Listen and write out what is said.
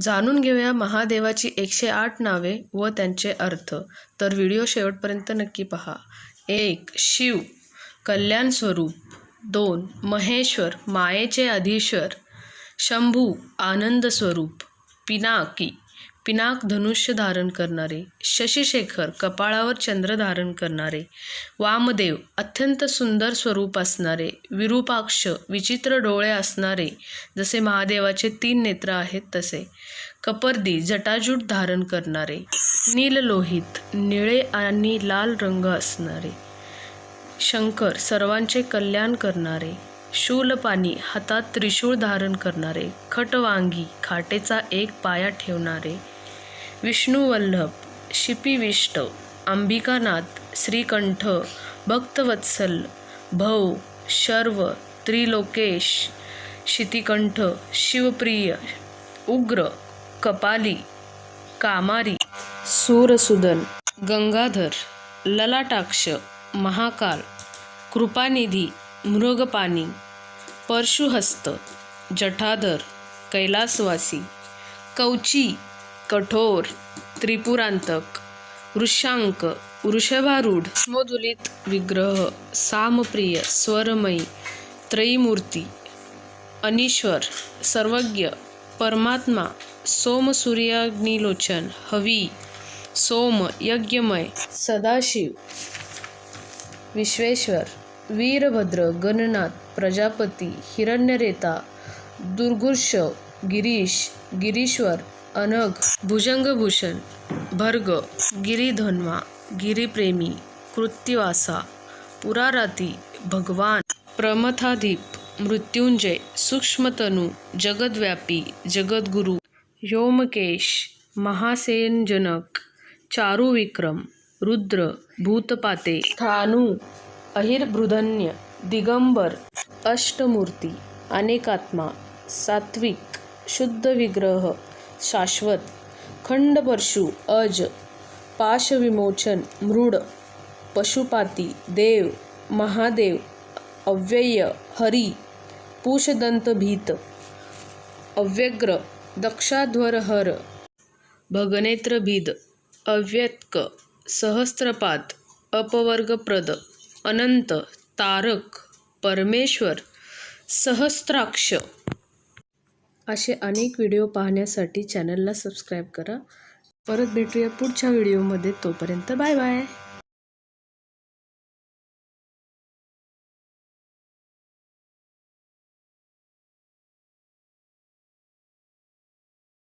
जाणून घेऊया महादेवाची एकशे आठ नावे व त्यांचे अर्थ. तर व्हिडिओ शेवटपर्यंत नक्की पहा. एक शिव कल्याण स्वरूप. दोन महेश्वर मायेचे अधीश्वर. शंभू आनंद स्वरूप. पिनाकी पिनाक धनुष्य धारण करणारे शशिशेखर कपाळावर चंद्र धारण करणारे वामदेव अत्यंत सुंदर स्वरूप असणारे विरूपाक्ष विचित्र डोळे असणारे जसे महादेवाचे तीन नेत्र आहेत तसे कपर्दी जटाजूट धारण करणारे नीललोहित निळे आणि लाल रंग असणारे शंकर सर्वांचे कल्याण करणारे शूलपाणी हातात त्रिशूळ धारण करणारे खटवांगी खाटेचा एक पाया ठेवणारे विष्णुवल्लभ शिपिविष्ट अंबिकानाथ श्रीकंठ भक्तवत्सल भव शर्व त्रिलोकेश शितिकंठ शिवप्रिय उग्र कपाली कामारी सूरसुदन गंगाधर ललाटाक्ष महाकाल कृपानिधी मृगपाणी परशुहस्त जठाधर कैलासवासी कवची कठोर त्रिपुरांतक वृषांक वृषभारूढ मोदुलित विग्रह सामप्रिय स्वरमयी त्रयीमूर्ती अनिश्वर सर्वज्ञ परमात्मा सोमसूर्याग्निलोचन हवी सोम यज्ञमय सदाशिव विश्वेश्वर वीरभद्र गणनाथ प्रजापती हिरण्यरेता दुर्गुर्ष गिरीश गिरीश्वर अनघ भुजंगभूषण भर्ग गिरीधन्वा गिरिप्रेमी कृत्तिवासा पुराराती भगवान प्रमथाधीप मृत्युंजय सूक्ष्मतनू जगद्व्यापी जगद्गुरु योमकेश महासेनजनक चारुविक्रम रुद्र भूतपाते स्थानू अहिर्बृधन्य दिगंबर अष्टमूर्ती अनेकात्मा सात्विक शुद्ध विग्रह शाश्वत खंडपरशु अज पाशविमोचन मृड पशुपाती देव महादेव अव्यय हरी पूषदंतभीत अव्यग्र दक्षाध्वरहर भगनेत्रभिद अव्यत्क सहस्त्रपात अपवर्गप्रद अनंत तारक परमेश्वर सहस्त्राक्ष असे अनेक व्हिडिओ पाहण्यासाठी चॅनलला सबस्क्राईब करा. परत भेटूया पुढच्या व्हिडिओमध्ये. तोपर्यंत बाय बाय.